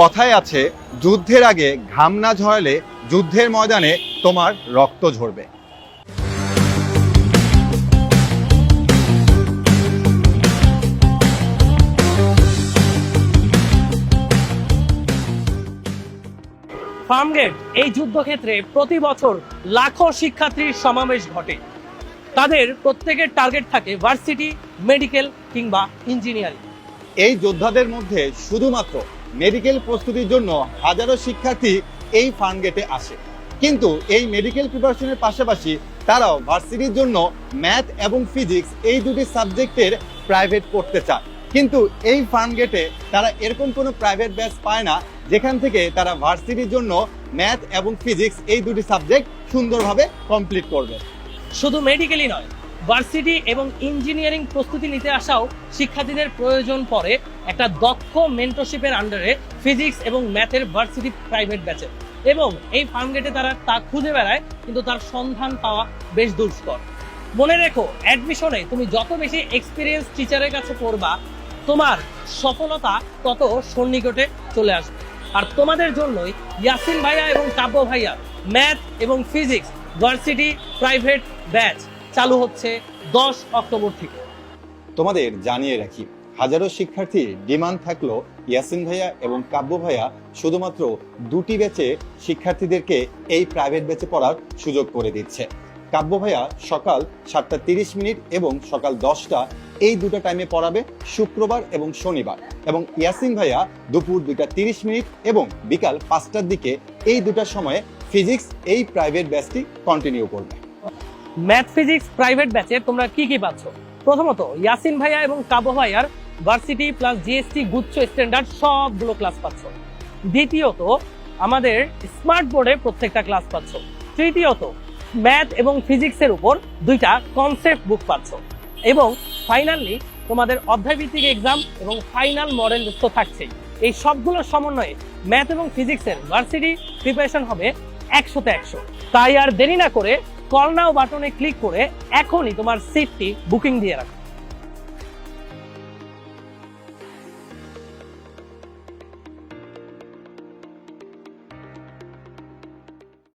কথায় আছে, যুদ্ধের আগে ঘাম না ঝরালে যুদ্ধের ময়দানে তোমার রক্ত ঝরবে। ফার্মগেট এই যুদ্ধক্ষেত্রে প্রতি বছর লাখো শিক্ষার্থীর সমাবেশ ঘটে। তাদের প্রত্যেকের টার্গেট থাকে ভার্সিটি, মেডিকেল কিংবা ইঞ্জিনিয়ারিং। এই যোদ্ধাদের মধ্যে শুধুমাত্র মেডিকেল প্রস্তুতির জন্য হাজারো শিক্ষার্থী এই ফার্মগেটে আসে। কিন্তু এই মেডিকেল প্রিপারেশনের পাশাপাশি তারাও ভার্সিটির জন্য ম্যাথ এবং ফিজিক্স এই দুটি সাবজেক্টের প্রাইভেট পড়তে চায়। কিন্তু এই ফার্মগেটে তারা এরকম কোনো প্রাইভেট ব্যাচ পায় না, যেখান থেকে তারা ভার্সিটির জন্য ম্যাথ এবং ফিজিক্স এই দুটি সাবজেক্ট সুন্দরভাবে কমপ্লিট করবে। শুধু মেডিকেলই নয় ভার্সিটি এবং ইঞ্জিনিয়ারিং প্রস্তুতি নিতে আসাও শিক্ষার্থীদের প্রয়োজন পড়ে একটা দক্ষ মেন্টরশিপের আন্ডারে ফিজিক্স এবং ম্যাথের ভার্সিটি প্রাইভেট ব্যাচে এবং এই ফার্মগেটে তারা তা খুঁজে বেড়ায়, কিন্তু তার সন্ধান পাওয়া বেশ দুষ্কর। মনে রেখো অ্যাডমিশনে তুমি যত বেশি এক্সপিরিয়েন্স টিচারের কাছে পড়বা, তোমার সফলতা তত সন্নিকটে চলে আসবে। আর তোমাদের জন্যই ইয়াসিন ভাইয়া এবং কাব্য ভাইয়া ম্যাথ এবং ফিজিক্স ভার্সিটি প্রাইভেট ব্যাচ চালু হচ্ছে দশ অক্টোবর থেকে। তোমাদের জানিয়ে রাখি, হাজারো শিক্ষার্থীর ডিমান্ড থাকল ইয়াসিন ভাইয়া এবং কাব্য ভাইয়া শুধুমাত্র দুটি ব্যাচে শিক্ষার্থীদেরকে এই প্রাইভেট ব্যাচে পড়ার সুযোগ করে দিচ্ছে। কাব্য ভাইয়া সকাল সাতটা তিরিশ মিনিট এবং সকাল দশটা এই দুটো টাইমে পড়াবে শুক্রবার এবং শনিবার এবং ইয়াসিন ভাইয়া দুপুর দুইটা তিরিশ মিনিট এবং বিকাল পাঁচটার দিকে এই দুটার সময়ে ফিজিক্স এই প্রাইভেট ব্যাচটি কন্টিনিউ করবে। ম্যাথ, ফিজিক্স, প্রাইভেট ব্যাচে তোমরা কি কি পাচ্ছ? প্রথমত, ইয়াসিন ভাইয়া এবং কাবো ভাইয়ার ভার্সিটি প্লাস জিএসটি গুচ্ছ স্ট্যান্ডার্ড সবগুলো ক্লাস পাচ্ছ। দ্বিতীয়ত, আমাদের স্মার্ট বোর্ডে প্রত্যেকটা ক্লাস পাচ্ছ। তৃতীয়ত, ম্যাথ এবং ফিজিক্সের উপর দুইটা কনসেপ্ট বুক পাচ্ছ। এবং ফাইনালি তোমাদের অধ্যায়ভিত্তিক এক্সাম এবং ফাইনাল মডেল তো থাকছেই। এই সবগুলোর সমন্বয়ে ম্যাথ এবং ফিজিক্সের ভার্সিটি প্রিপারেশন হবে একশোতে একশো। তাই আর দেরি না করে কল নাও বাটনে ক্লিক করে এখনই তোমার সিটটি বুকিং দিয়ে রাখো।